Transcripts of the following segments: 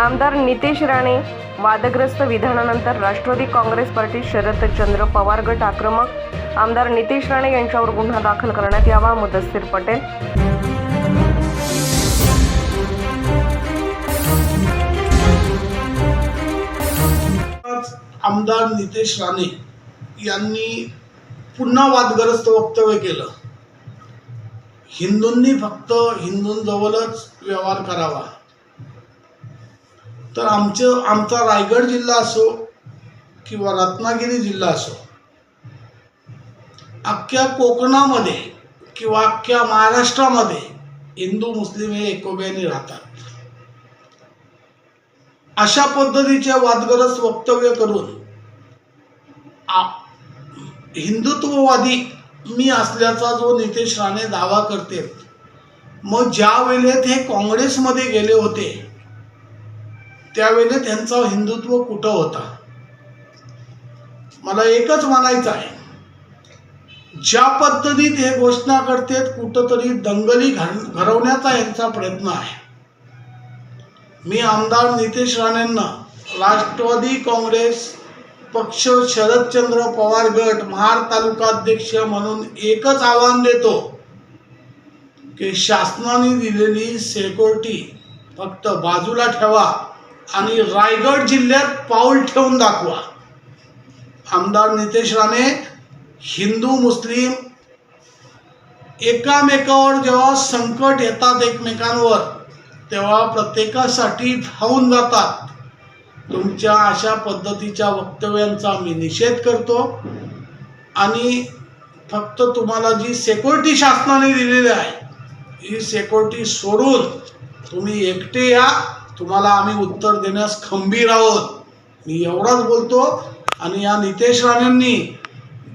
आमदार नितेश राणे वादग्रस्त विधानानंतर राष्ट्रवादी काँग्रेस पार्टी शरदचंद्र पवार गट आक्रमक आमदार नितेश राणे यांच्यावर गुन्हा दाखल करण्यात यावा मुदस्सीर पटेल. आमदार नितेश राणे यांनी पुन्हा वादग्रस्त वक्तव्य केलं. हिंदूंनी फक्त हिंदूंजवळच व्यवहार करावा. तर आमचं आमचा रायगड जिल्हा असो किंवा रत्नागिरी जिल्हा असो अख्ख्या कोकणामध्ये किंवा अख्ख्या महाराष्ट्रामध्ये हिंदू मुस्लिम हे एकोब्याने राहतात. अशा पद्धतीचे वादग्रस्त वक्तव्य करून हिंदुत्ववादी मी असल्याचा जो नितेश राणे दावा करते मग ज्या वेळेत हे काँग्रेसमध्ये गेले होते त्यावेळेला त्यांचा हिंदुत्व कुठं होता? मला एकच म्हणायचं आहे. ज्या पद्धतीत हे घोषणा करतेत कुठंतरी दंगली घाल घडवण्याचा यांचा प्रयत्न आहे. मी आमदार नितेश राणेंना राष्ट्रवादी काँग्रेस पक्ष शरदचंद्र पवार गट महाड तालुका अध्यक्ष म्हणून एकच आव्हान देतो की शासनाने दिलेली सेक्युरिटी फक्त बाजूला ठेवा. आणि रायगड जिल्ह्यात पाऊल ठेवून दाखवा. आमदार नितेश राणे हिंदू मुस्लिम एकामेकावर जेव्हा संकट येतात एकमेकांवर तेव्हा प्रत्येकासाठी धावून जातात. तुमच्या अशा पद्धतीच्या वक्तव्यांचा मी निषेध करतो. आणि फक्त तुम्हाला जी सेक्युरिटी शासनाने दिलेली आहे ही सेक्युरिटी सोडून तुम्ही एकटे या. तुम्हाला आम्ही उत्तर देण्यास खंबीर आहोत. मी एवढाच बोलतो आणि या नितेश राणेंनी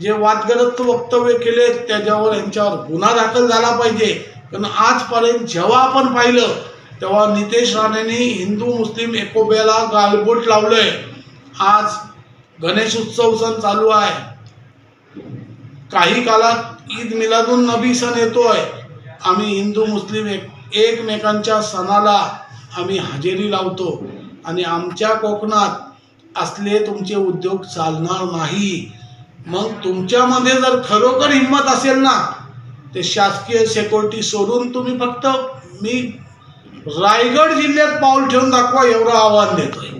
जे वादग्रस्त वक्तव्य केले त्याच्यावर यांच्यावर गुन्हा दाखल झाला पाहिजे. कारण आजपर्यंत जेव्हा आपण पाहिलं तेव्हा नितेश राणेंनी हिंदू मुस्लिम एकोब्याला गालबोट लावलंय. आज गणेश उत्सव सण चालू आहे. काही काळात ईद मिलादून नबी सण येतोय. आम्ही हिंदू मुस्लिम एक एकमेकांच्या सणाला आम्ही हजेरी लावतो आणि आमच्या कोकणात असले तुमचे उद्योग चालणार नाही. मग तुमच्यामध्ये जर खरोखर हिंमत असेल ना ते शासकीय सेक्युरिटी सोडून तुम्ही फक्त मी रायगड जिल्ह्यात पाऊल ठेवून दाखवा एवढं आव्हान देतोय.